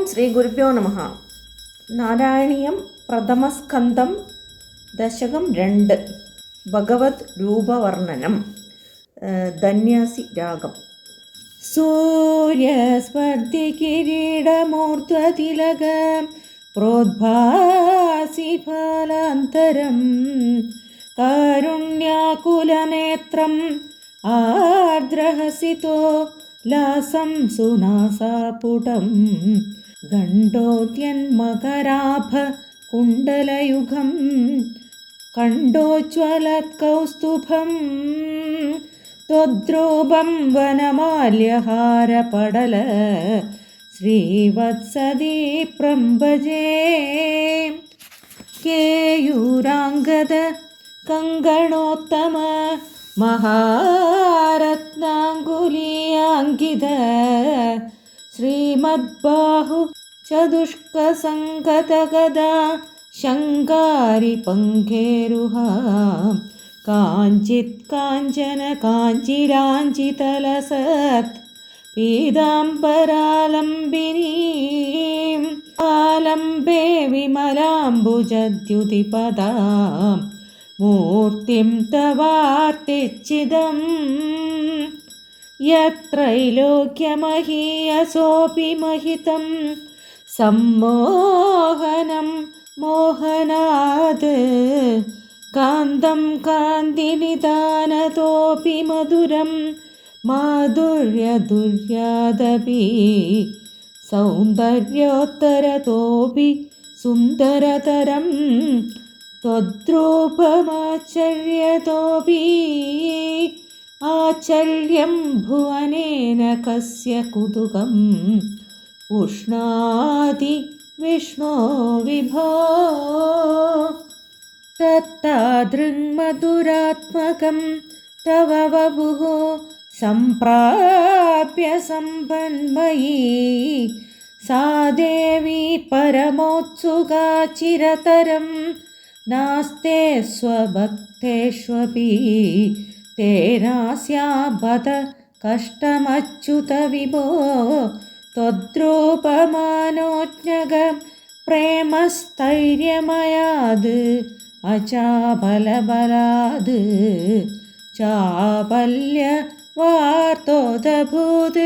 ഓം ശ്രീ ഗുരുഭ്യോ നമ. നാരായണീയം പ്രഥമസ്കന്ധം ദശകം രണ്ട്. ഭഗവത് രൂപവർണനം. ധന്യാസി രാഗം. സൂര്യസ്പർദ്ധി കിരീടമൂർധ്വതിലക പ്രോദ്ഭാസി ഫലാന്തരം. കാരുണ്യാകുലനേത്രം ആർദ്രഹസിതോ लासं सुनासापुटं गण्डोद्यन्मकराभकुण्डलयुगं कण्डोज्ज्वलत्कौस्तुभं त्वद्रूपं वनमाल्यहारपडल श्रीवत्सदीप्रम्भजे केयूराङ्गद कङ्गणोत्तम महारत्नाङ्गुलीयाङ्कित श्रीमद्बाहु चतुष्कसङ्गतगदा शङ्गारिपङ्खेरुहा काञ्चित् काञ्चन काञ्चिराञ्चितलसत् पीताम्बरालम्बिनीम् आलम्बे विमलाम्बुजद्युतिपदाम् मूर्तिं तवार्तिच्छिदं यत्रैलोक्यमहीयसोऽपि महितं सम्मोहनं मोहनात् कान्तं कान्तिनिदानतोऽपि मधुरं माधुर्यदुर्यादपि सौन्दर्योत्तरतोऽपि सुन्दरतरम् त्वद्रूपमाचर्यतोऽपि आचर्यं भुवनेन कस्य कुतुकम्? उष्णाति विष्णो विभो। तत्तादृङ्मधुरात्मकं तव वपुः सम्प्राप्य सम्पन्मयी। सा देवी परमोत्सुका चिरतरम् नास्ते स्वभक्तेष्वपि तेनास्याबत कष्टमच्युतविभो त्वद्रूपमानोज्ञग प्रेमस्थैर्यमयाद् अचाबलबलाद् चापल्यवार्तोदभूत्।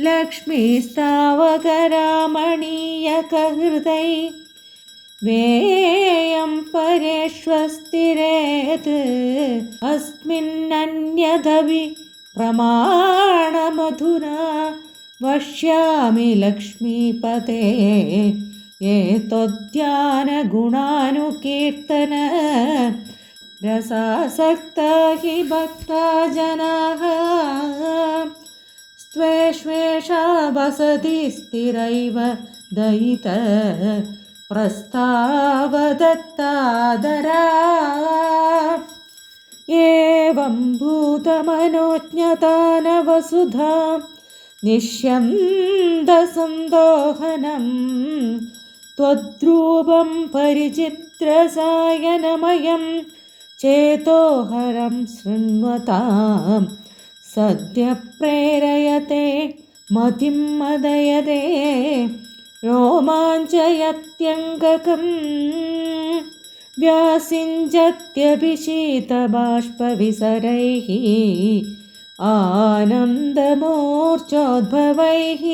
लक्ष्मीस्तावकरामणीयकहृदै वेयं परेष्वस्तिरेत् अस्मिन्नन्यदपि प्रमाणमधुना वक्ष्यामि लक्ष्मीपते। एतद्ध्यानगुणानुकीर्तन रसासक्ता हि भक्ता जनाः स्त्वेष्वेषा वसति स्थिरैव दयित प्रस्तावदत्तादरा एवं भूतमनोज्ञता न वसुधा निश्यन्दसन्दोहनं त्वद्रूपं परिचित्रसायनमयं चेतोहरं शृण्वतां सद्यः प्रेरयते मतिं मदयते रोमाञ्चयत्यङ्गकं व्यासिञ्जत्यभिषीतबाष्पविसरैः आनन्दमूर्चोद्भवैः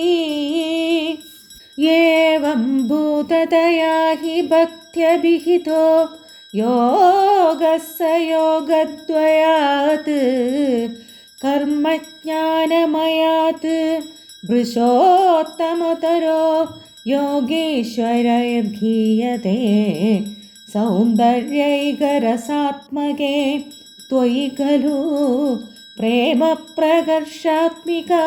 एवं भूततया हि भक्त्यभिहितो योगः स योगद्वयात् कर्मज्ञानमयात् भृशोत्तमतरो योगीश्वरैर्घीयते सौन्दर्यैकरसात्मके त्वयि खलु प्रेमप्रकर्षात्मिका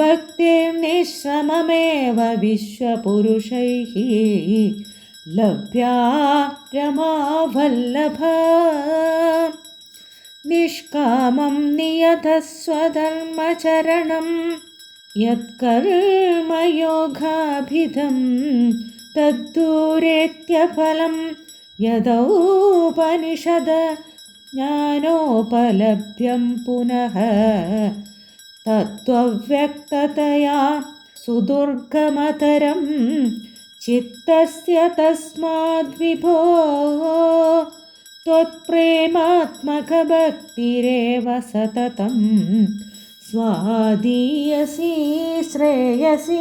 भक्तिर्निश्रममेव विश्वपुरुषैः लभ्या रमावल्लभा निष्कामं नियतस्वधर्मचरणम् यत्कर्मयोगाभिधं तद्दूरेत्यफलं यदौपनिषद ज्ञानोपलभ्यं पुनः तत्त्वव्यक्ततया सुदुर्गमतरं चित्तस्य तस्माद्विभो त्वत्प्रेमात्मकभक्तिरेव सततं स्वादीयसी, श्रेयसी।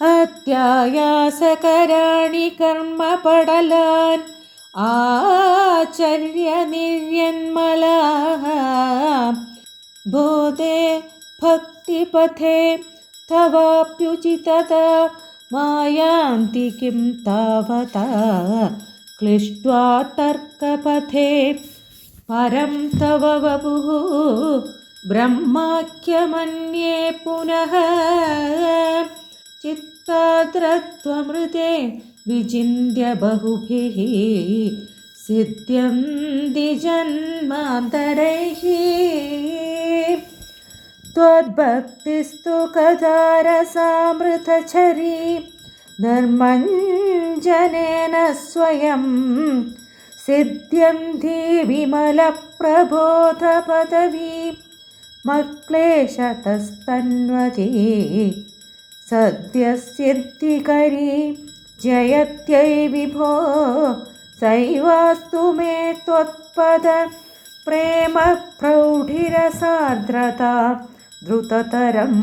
अत्यायासकराणि कर्मपडलान् आचर्यनिर्यन्मलाः। बोधे भक्तिपथे तवाप्युचितता, मायान्ति किं तावता? क्लिष्ट्वा तर्कपथे परं तव वपुः। ब्रह्माख्यमन्ये पुनः चित्ताद्रत्वमृते विचिन्त्य बहुभिः सिद्ध्यं द्विजन्मान्तरैः त्वद्भक्तिस्तु कदारसामृतचरी निर्मञ्जनेन स्वयं सिद्ध्यं विमलप्रबोधपदवी मक्लेशतस्तन्वती सद्यसिद्धिकरी जयत्यै विभो सैवास्तु मे त्वत्पद प्रेमप्रौढिरसार्द्रता द्रुततरं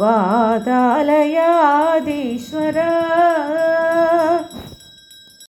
वादालयादीश्वर